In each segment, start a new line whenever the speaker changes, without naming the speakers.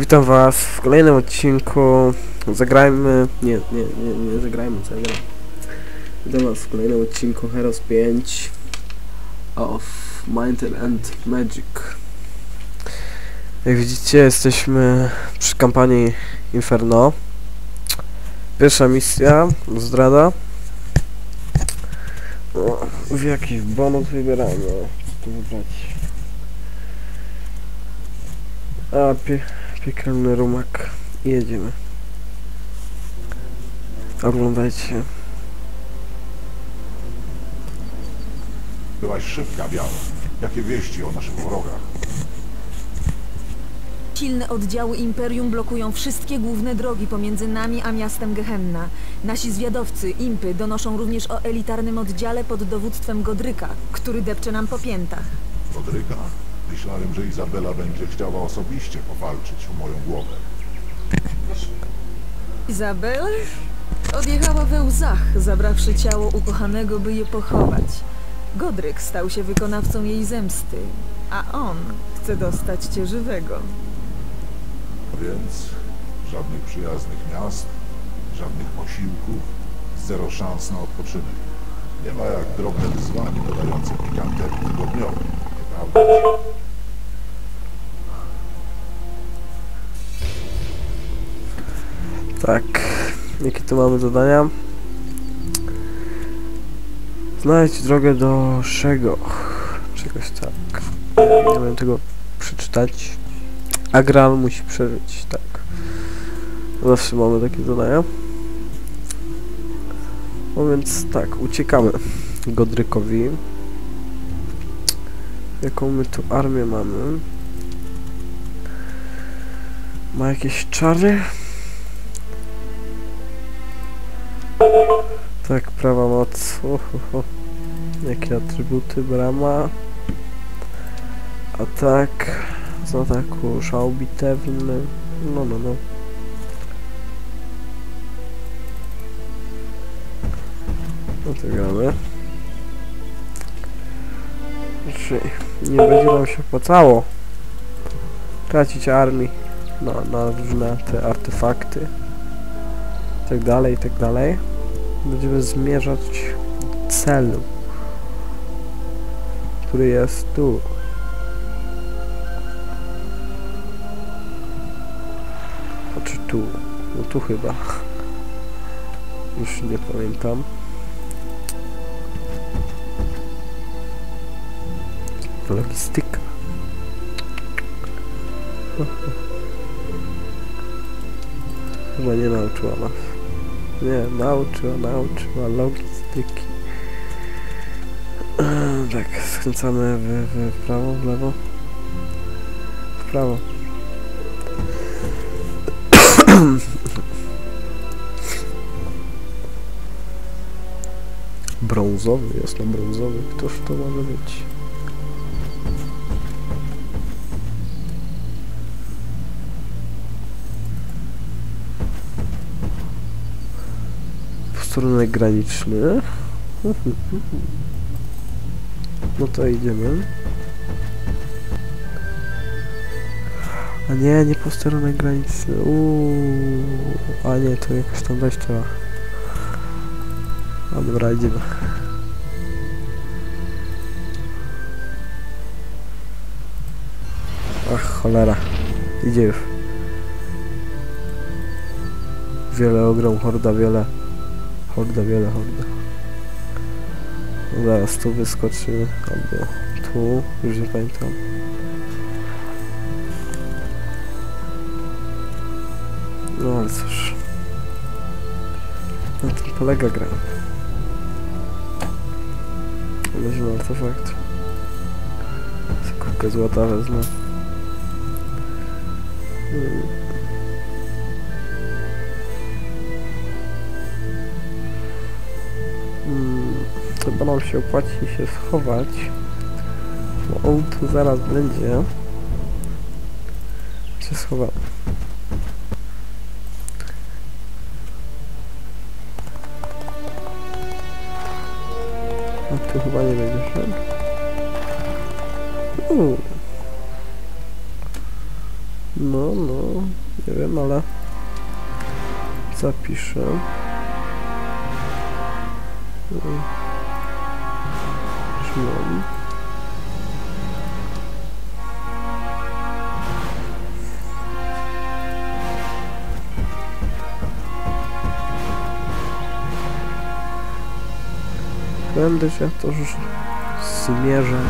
Witam was w kolejnym odcinku. Zagrajmy. Nie, nie, nie, nie zagrajmy, gram. Witam was w kolejnym odcinku Heroes 5 of Might and Magic. Jak widzicie, jesteśmy przy kampanii Inferno. Pierwsza misja, zdrada. O, w jaki bonus wybieramy? Co tu wybrać? A, pie piekielny rumak. I jedziemy. Oglądajcie.
Byłaś szybka, Biała. Jakie wieści o naszych wrogach?
Silne oddziały Imperium blokują wszystkie główne drogi pomiędzy nami a miastem Gehenna. Nasi zwiadowcy, Impy, donoszą również o elitarnym oddziale pod dowództwem Godryka, który depcze nam po piętach.
Rodryka? Myślałem, że Izabela będzie chciała osobiście powalczyć o moją głowę.
Izabela? Odjechała we łzach, zabrawszy ciało ukochanego, by je pochować. Godryk stał się wykonawcą jej zemsty, a on chce dostać cię żywego.
Więc żadnych przyjaznych miast, żadnych posiłków, zero szans na odpoczynek. Nie ma jak drobne wyzwanie dodające pikanterii tygodniowej?
Tak. Jakie tu mamy zadania? Znajdź drogę do Szego. Czegoś tak. Nie, wiem tego przeczytać. Agral musi przeżyć, tak. Zawsze mamy takie zadania. No więc tak, uciekamy Godrykowi. Jaką my tu armię mamy? Ma jakieś czary? Tak, prawa moc. Uhuhu. Jakie atrybuty? Brama. Atak. Z ataku szał bitewny. No, no, no. No to gramy. Znaczy, nie będzie nam się opłacało tracić armii na, na różne te artefakty tak dalej, tak dalej. Będziemy zmierzać do celu, który jest tu. Znaczy tu, no tu chyba. Już nie pamiętam. Logistyka. Chyba nie nauczyła nas. Nie, nauczyła, nauczyła logistyki. Eee, Tak, skręcamy w, w, prawo, w lewo. W prawo. Brązowy, jest na brązowy. Któż to może być? Posterunek graniczny. No to idziemy. A nie, nie posterunek graniczny. Uuu. A nie, to jakoś tam wejść trzeba. A dobra, idziemy. Ach, cholera. Idzie już. Wiele ogrom, horda, wiele. Horda, wiele, horda. No zaraz tu wyskoczy, albo tu, już nie pamiętam. No ale cóż. Na tym polega gra. Weźmy artefakt. Kubkę złota wezmę. Hmm. Chyba nam się opłaci się schować, bo on tu zaraz będzie. Się schowam. A tu chyba nie będzie szedł. No, no, nie wiem, ale zapiszę. Szymon. Będę się to już zmierzę.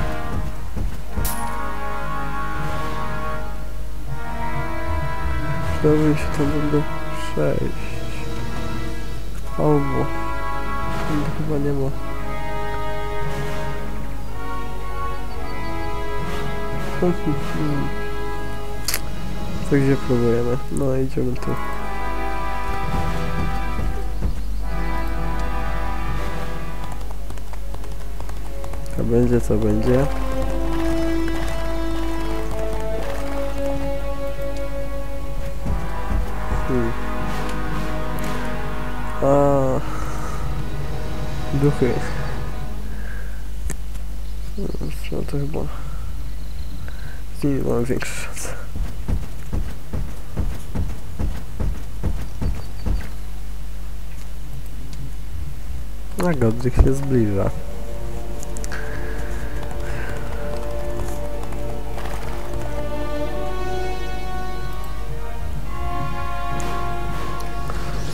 Mi się tam będę przejść. Albo. Chyba nie ma. To gdzie próbujemy? No idziemy tu. To będzie co będzie. Hmm. A duchy. No to chyba nimi mam większe szanse. A się zbliża.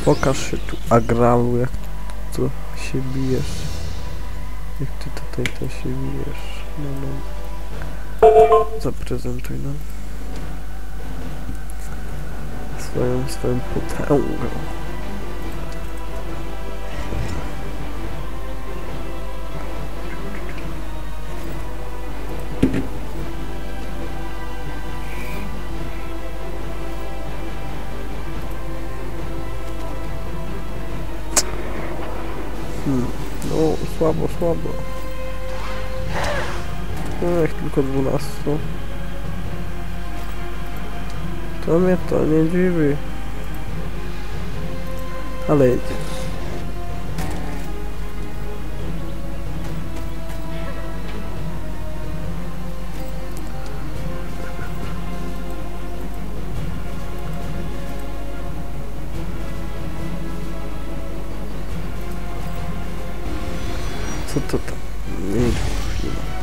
Pokaż się tu agralu, jak tu się bijesz. Jak ty tutaj to się bijesz. No, no. Zaprezentuj nam. Swoją, swoją potęgę. Hmm. No, słabo, słabo. Ech, tylko 12. To mnie to nie dziwi. Ale jedzie. Co to tam? Nie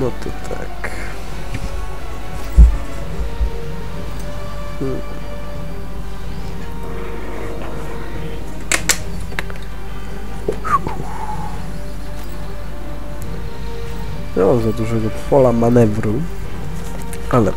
No to tak. Hmm. Nie mam za dużego pola manewru, ale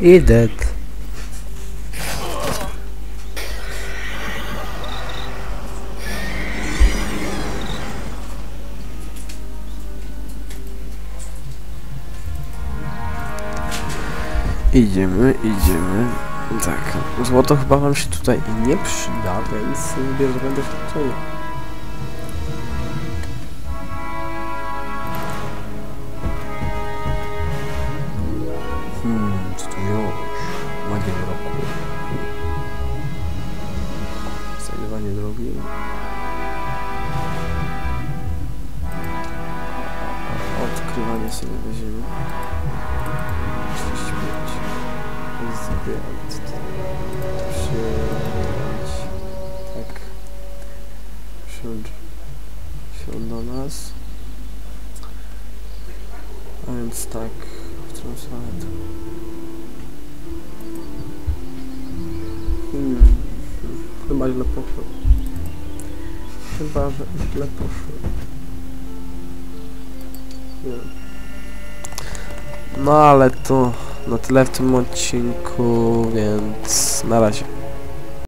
idę. Idziemy, idziemy. Tak, złoto chyba wam się tutaj nie przyda, więc bierzemy doświadczenie. Hmm, Odkrywanie sobie weźmiemy. 35. Zbierać. Przyjąć. Tak. Przyjąć się do nas. A więc tak, w którą stronę to? Hmm. Chyba źle poszło. Chyba, że źle poszło. No ale to na tyle w tym odcinku, więc na razie.